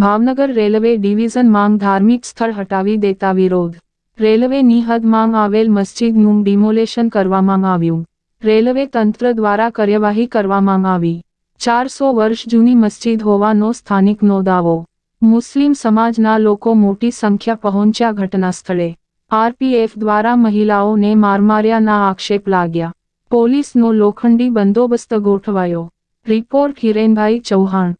Bhavnagar railway division માંગ ધાર્મિક સ્થળ હટાવી દેતા વિરોધ. રેલવેની હદમાં આવેલ મસ્જિદનું ડિમોલેશન કરવામાં આવ્યું. રેલવે તંત્ર દ્વારા કાર્યવાહી કરવામાં આવી. ચારસો વર્ષ જૂની મસ્જિદ હોવાનો સ્થાનિકનો દાવો મુસ્લિમ સમાજના લોકો મોટી સંખ્યા પહોંચ્યા ઘટના સ્થળે આરપીએફ દ્વારા મહિલાઓને મારમાર્યાના આક્ષેપ લાગ્યા. પોલીસનો લોખંડી બંદોબસ્ત ગોઠવાયો. રિપોર્ટ હિરેનભાઈ ચૌહાણ.